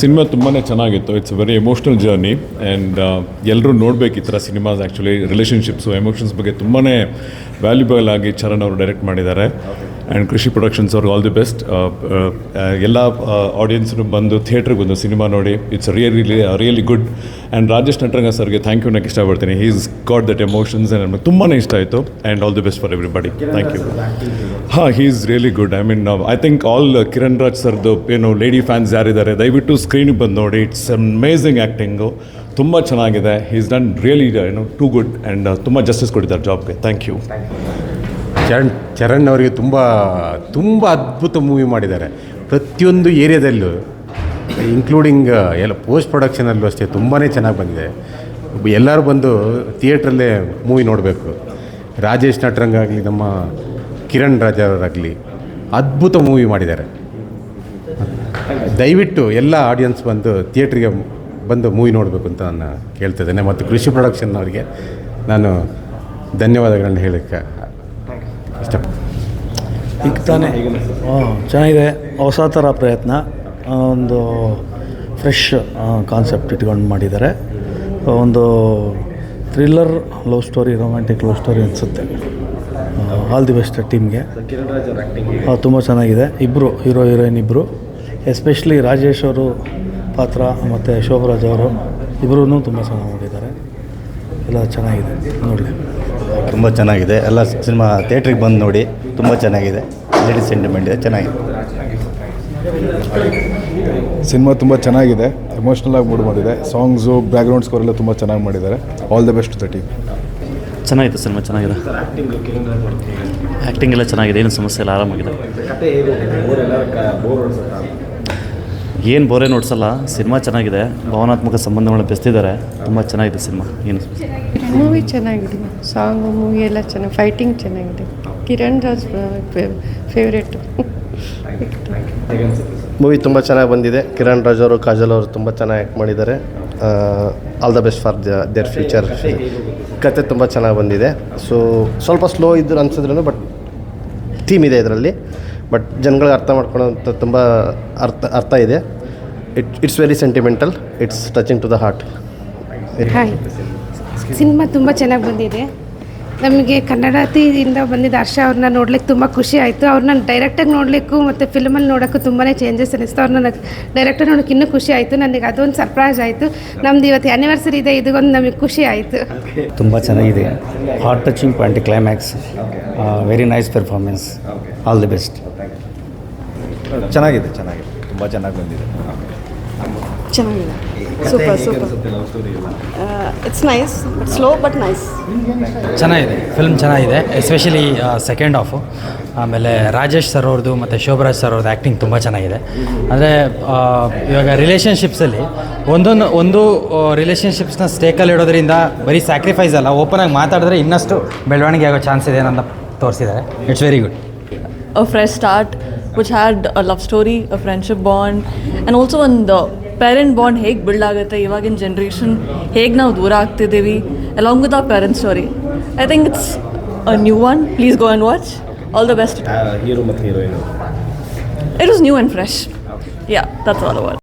Cinema ತುಂಬಾ ಚೆನ್ನಾಗಿತ್ತು. It's very emotional journey and ಎಲ್ಲರೂ ನೋಡಬೇಕು ಈ ಥರ ಸಿನಿಮಾಸ್ ಆ್ಯಕ್ಚುಲಿ ರಿಲೇಷನ್ಶಿಪ್ಸು ಎಮೋಷನ್ಸ್ ಬಗ್ಗೆ ತುಂಬಾ ವ್ಯಾಲ್ಯೂಬಲ್ ಆಗಿ ಚರಣ್ ಅವರು ಡೈರೆಕ್ಟ್ ಮಾಡಿದ್ದಾರೆ. ಆ್ಯಂಡ್ ಕೃಷಿ ಪ್ರೊಡಕ್ಷನ್ಸ್ ಅವ್ರಿಗೆ ಆಲ್ ದಿ ಬೆಸ್ಟ್ ಎಲ್ಲ ಆಡಿಯನ್ಸ್ನು ಬಂದು ಥಿಯೇಟ್ರಿಗೆ ಬಂದು ಸಿನಿಮಾ ನೋಡಿ it's really really good and Rajesh Nataranga ಸರ್ಗೆ ಥ್ಯಾಂಕ್ ಯು ನನಗೆ ಇಷ್ಟಪಡ್ತೀನಿ he's got that emotions and ನಮಗೆ ತುಂಬಾ ಇಷ್ಟ ಆಯಿತು and all the best for everybody thank you ಹಾಂ he is really good I mean I think all Kiran Raj ಸರ್ದು ಏನು ಲೇಡಿ ಫ್ಯಾನ್ಸ್ ಯಾರಿದ್ದಾರೆ ದಯವಿಟ್ಟು ಸ್ಕ್ರೀನಿಗೆ ಬಂದು ನೋಡಿ ಇಟ್ಸ್ ಅಮೇಝಿಂಗ್ ಆ್ಯಕ್ಟಿಂಗು ತುಂಬ ಚೆನ್ನಾಗಿದೆ ಈಸ್ ಡನ್ ರಿಯಲಿ ಏನು ಟೂ ಗುಡ್ ಆ್ಯಂಡ್ ತುಂಬ ಜಸ್ಟಿಸ್ ಕೊಟ್ಟಿದ್ದಾರೆ ಜಾಬ್ಗೆ ಥ್ಯಾಂಕ್ ಯು ಚರಣ್ ಚರಣ್ ಅವರಿಗೆ ತುಂಬ ತುಂಬ ಅದ್ಭುತ ಮೂವಿ ಮಾಡಿದ್ದಾರೆ. ಪ್ರತಿಯೊಂದು ಏರಿಯಾದಲ್ಲೂ ಇನ್ಕ್ಲೂಡಿಂಗ್ ಎಲ್ಲ ಪೋಸ್ಟ್ ಪ್ರೊಡಕ್ಷನಲ್ಲೂ ಅಷ್ಟೇ ತುಂಬಾ ಚೆನ್ನಾಗಿ ಬಂದಿದೆ. ಎಲ್ಲರೂ ಬಂದು ಥಿಯೇಟ್ರಲ್ಲೇ ಮೂವಿ ನೋಡಬೇಕು. ರಾಜೇಶ್ ನಟರಂಗಾಗಲಿ, ನಮ್ಮ ಕಿರಣ್ ರಾಜರವರಾಗಲಿ ಅದ್ಭುತ ಮೂವಿ ಮಾಡಿದ್ದಾರೆ. ದಯವಿಟ್ಟು ಎಲ್ಲ ಆಡಿಯನ್ಸ್ ಬಂದು ಥಿಯೇಟ್ರಿಗೆ ಬಂದು ಮೂವಿ ನೋಡಬೇಕು ಅಂತ ನಾನು ಕೇಳ್ತಿದ್ದೇನೆ ಮತ್ತು ಕೃಷಿ ಪ್ರೊಡಕ್ಷನ್ ಅವರಿಗೆ ನಾನು ಧನ್ಯವಾದಗಳನ್ನು ಹೇಳಕ್ಕೆ ಈಗ ತಾನೇ? ಹಾಂ ಚೆನ್ನಾಗಿದೆ. ಹೊಸ ಥರ ಪ್ರಯತ್ನ. ಒಂದು ಫ್ರೆಶ್ ಕಾನ್ಸೆಪ್ಟ್ ಇಟ್ಕೊಂಡು ಮಾಡಿದ್ದಾರೆ. ಒಂದು thriller love story romantic love story ಅನಿಸುತ್ತೆ. ಆಲ್ ದಿ ಬೆಸ್ಟ್ ಟೀಮ್ಗೆ ತುಂಬ ಚೆನ್ನಾಗಿದೆ. ಇಬ್ಬರು ಹೀರೋ ಹೀರೋಯಿನ್ ಇಬ್ಬರು ಎಸ್ಪೆಷಲಿ ರಾಜೇಶ್ ಅವರು ಪಾತ್ರ, ಮತ್ತು ಶೋಭರಾಜ್ ಅವರು ಇಬ್ಬರೂ ತುಂಬ ಚೆನ್ನಾಗಿ ಮಾಡಿದ್ದಾರೆ. ಎಲ್ಲ ಚೆನ್ನಾಗಿದೆ. ನೋಡಲಿ. ತುಂಬ ಚೆನ್ನಾಗಿದೆ. ಎಲ್ಲ ಸಿನಿಮಾ ಥಿಯೇಟ್ರಿಗೆ ಬಂದು ನೋಡಿ ತುಂಬ ಚೆನ್ನಾಗಿದೆ. ಲೇಡೀಸ್ ಸೆಂಟಿಮೆಂಟ್ ಇದೆ ಚೆನ್ನಾಗಿದೆ. ಸಿನಿಮಾ ತುಂಬ ಚೆನ್ನಾಗಿದೆ. ಎಮೋಷ್ನಲ್ ಆಗಿ ಮೂಡ್ ಮಾಡಿದೆ. ಸಾಂಗ್ಸು ಬ್ಯಾಕ್ಗ್ರೌಂಡ್ ಸ್ಕೋರ್ ಎಲ್ಲ ತುಂಬ ಚೆನ್ನಾಗಿ ಮಾಡಿದ್ದಾರೆ. All the best the team ಚೆನ್ನಾಗಿತ್ತು ಸಿನಿಮಾ ಚೆನ್ನಾಗಿದೆ. ಆ್ಯಕ್ಟಿಂಗ್ ಎಲ್ಲ ಚೆನ್ನಾಗಿದೆ. ಏನು ಸಮಸ್ಯೆ ಇಲ್ಲ ಆರಾಮಾಗಿದೆ. ಏನು ಬೋರೇ ನೋಡ್ಸಲ್ಲ ಸಿನಿಮಾ ಚೆನ್ನಾಗಿದೆ. ಭಾವನಾತ್ಮಕ ಸಂಬಂಧಗಳನ್ನ ಬೆಸ್ತಿದ್ದಾರೆ. ತುಂಬ ಚೆನ್ನಾಗಿದೆ ಸಿನಿಮಾ. ಏನು? ಮೂವಿ ಚೆನ್ನಾಗಿದೆ. ಸಾಂಗು ಮೂವಿ ಎಲ್ಲ ಚೆನ್ನಾಗಿ ಫೈಟಿಂಗ್ ಚೆನ್ನಾಗಿದೆ. ಕಿರಣ್ ರಾಜ್ ಫೇವ್ರೇಟು ಮೂವಿ ತುಂಬ ಚೆನ್ನಾಗಿ ಬಂದಿದೆ. ಕಿರಣ್ ರಾಜ್ ಅವರು ಕಾಜಲ್ ಅವರು ತುಂಬ ಚೆನ್ನಾಗಿ ಆ್ಯಕ್ಟ್ ಮಾಡಿದ್ದಾರೆ. All the best for their future ಕತೆ ತುಂಬ ಚೆನ್ನಾಗಿ ಬಂದಿದೆ. ಸೊ ಸ್ವಲ್ಪ ಸ್ಲೋ ಇದ್ರು ಅನ್ಸಿದ್ರು ಬಟ್ ಥೀಮ್ ಇದೆ ಇದರಲ್ಲಿ. ಬಟ್ ಜನಗಳಿಗೆ ಅರ್ಥ ಮಾಡ್ಕೊಳ್ಳೋಂಥ ತುಂಬ ಅರ್ಥ ಅರ್ಥ ಇದೆ. It it's very sentimental it's touching to the heart hi cinema ತುಂಬ ಚೆನ್ನಾಗಿ ಬಂದಿದೆ ನಮಗೆ ಕನ್ನಡತಿಯಿಂದ ಬಂದಿದ್ದ ಹರ್ಷ ಅವ್ರನ್ನ ನೋಡ್ಲಿಕ್ಕೆ ತುಂಬ ಖುಷಿ ಆಯಿತು ಅವ್ರನ್ನ ಡೈರೆಕ್ಟಾಗಿ ನೋಡಲಿಕ್ಕೂ ಮತ್ತು ಫಿಲ್ಮಲ್ಲಿ ನೋಡೋಕ್ಕೂ ತುಂಬಾ ಚೇಂಜಸ್ ಅನ್ನಿಸ್ತು ಅವ್ರನ್ನ ಡೈರೆಕ್ಟಾಗಿ ನೋಡೋಕೆ ಇನ್ನೂ ಖುಷಿ ಆಯಿತು ನನಗೆ ಅದೊಂದು ಸರ್ಪ್ರೈಸ್ ಆಯಿತು ನಮ್ದು ಇವತ್ತು ಆ್ಯನಿವರ್ಸರಿ ಇದೆ ಇದೊಂದು ನಮಗೆ ಖುಷಿ ಆಯಿತು ತುಂಬ ಚೆನ್ನಾಗಿದೆ heart touching point climax very nice performance all the best ಚೆನ್ನಾಗಿದೆ ಚೆನ್ನಾಗಿದೆ ತುಂಬ ಚೆನ್ನಾಗಿ ಬಂದಿದೆ ಚೆನ್ನಾಗಿದೆ. Super super it's nice but slow but nice ಚೆನ್ನಾಗಿದೆ ಫಿಲ್ಮ್ ಚೆನ್ನಾಗಿದೆ ಎಸ್ಪೆಷಲಿ ಸೆಕೆಂಡ್ ಹಾಫು ಆಮೇಲೆ ರಾಜೇಶ್ ಸರ್ ಅವ್ರದ್ದು ಮತ್ತು ಶೋಭರಾಜ್ ಸರ್ ಅವ್ರದ್ದು ಆ್ಯಕ್ಟಿಂಗ್ ತುಂಬ ಚೆನ್ನಾಗಿದೆ. ಅಂದರೆ ಇವಾಗ ರಿಲೇಷನ್ಶಿಪ್ಸಲ್ಲಿ ಒಂದೊಂದು ಒಂದು ರಿಲೇಷನ್ಶಿಪ್ಸ್ನ ಸ್ಟೇಕಲ್ಲಿ ಇಡೋದ್ರಿಂದ ಬರೀ ಸ್ಯಾಕ್ರಿಫೈಸ್ ಅಲ್ಲ ಓಪನಾಗಿ ಮಾತಾಡಿದ್ರೆ ಇನ್ನಷ್ಟು ಬೆಳವಣಿಗೆ ಆಗೋ ಚಾನ್ಸ್ ಇದೆ ಅಂತ ತೋರಿಸಿದ್ದಾರೆ. It's very good a fresh start which had a love story a friendship bond and also ಒಂದು ಪೇರೆಂಟ್ ಬಾಂಡ್ ಹೇಗೆ ಬಿಲ್ಡ್ ಆಗುತ್ತೆ? ಇವಾಗಿನ ಜನ್ರೇಷನ್ ಹೇಗೆ ನಾವು ದೂರ ಆಗ್ತಿದ್ದೀವಿ? Along with our parents story I think it's a new one please go and watch all the best hero ಮತ್ತು heroine it was new and fresh yeah that's all